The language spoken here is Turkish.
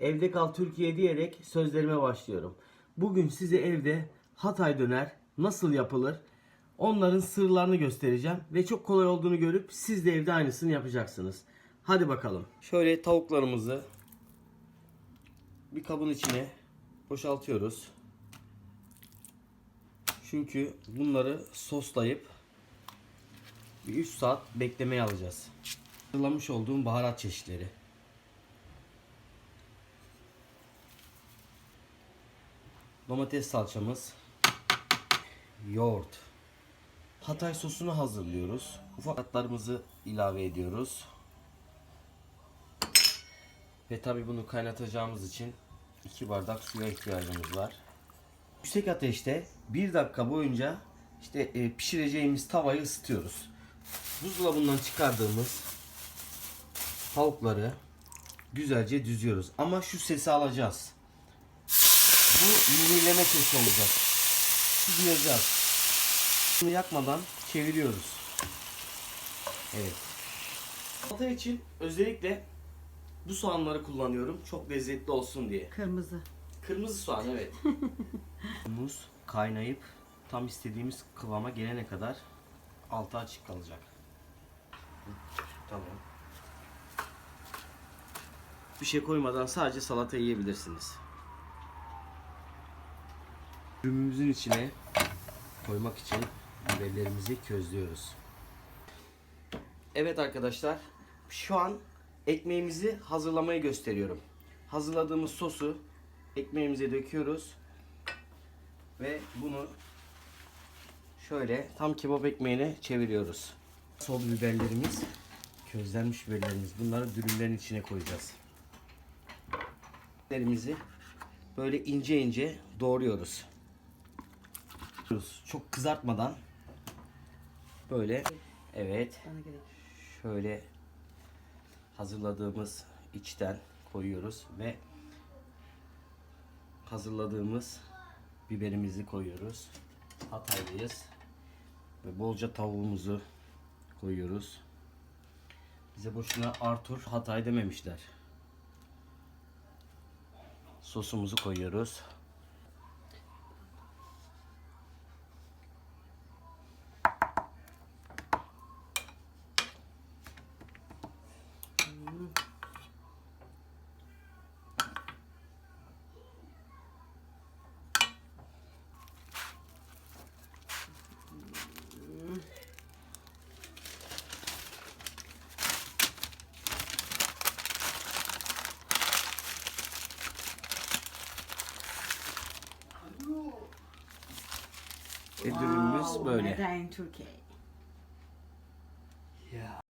Evde kal Türkiye diyerek sözlerime başlıyorum. Bugün size evde Hatay döner nasıl yapılır onların sırlarını göstereceğim ve çok kolay olduğunu görüp siz de evde aynısını yapacaksınız. Hadi bakalım. Şöyle tavuklarımızı bir kabın içine boşaltıyoruz. Çünkü bunları soslayıp bir 3 saat beklemeye alacağız. Hazırlamış olduğum baharat çeşitleri. Domates salçamız. Yoğurt. Hatay sosunu hazırlıyoruz. Ufak atlarımızı ilave ediyoruz. Ve tabi bunu kaynatacağımız için 2 bardak suya ihtiyacımız var. Yüksek ateşte 1 dakika boyunca işte e, pişireceğimiz tavayı ısıtıyoruz. Buzdolabından çıkardığımız tavukları güzelce düzüyoruz. Ama şu sesi alacağız. Bu mühürleme sesi olacak. Şu duyacağız. Bunu yakmadan çeviriyoruz. Evet. Salata için özellikle bu soğanları kullanıyorum. Çok lezzetli olsun diye. Kırmızı. Kırmızı soğan evet. Muz kaynayıp tam istediğimiz kıvama gelene kadar altı açık kalacak. Tamam. Bir şey koymadan sadece salata yiyebilirsiniz. Ürünümüzün içine koymak için biberlerimizi közlüyoruz. Evet arkadaşlar, şu an ekmeğimizi hazırlamayı gösteriyorum. Hazırladığımız sosu ekmeğimize döküyoruz ve bunu şöyle tam kebap ekmeğine çeviriyoruz. Sol biberlerimiz, közlenmiş biberlerimiz. Bunları dürümlerin içine koyacağız. Biberlerimizi böyle ince ince doğruyoruz. Çok kızartmadan böyle evet şöyle hazırladığımız içten koyuyoruz ve hazırladığımız biberimizi koyuyoruz. Hataylıyız. Ve bolca tavuğumuzu koyuyoruz. Bize boşuna Arthur Hatay dememişler. Sosumuzu koyuyoruz. Wow, ödülümüz böyle. Made in Yeah.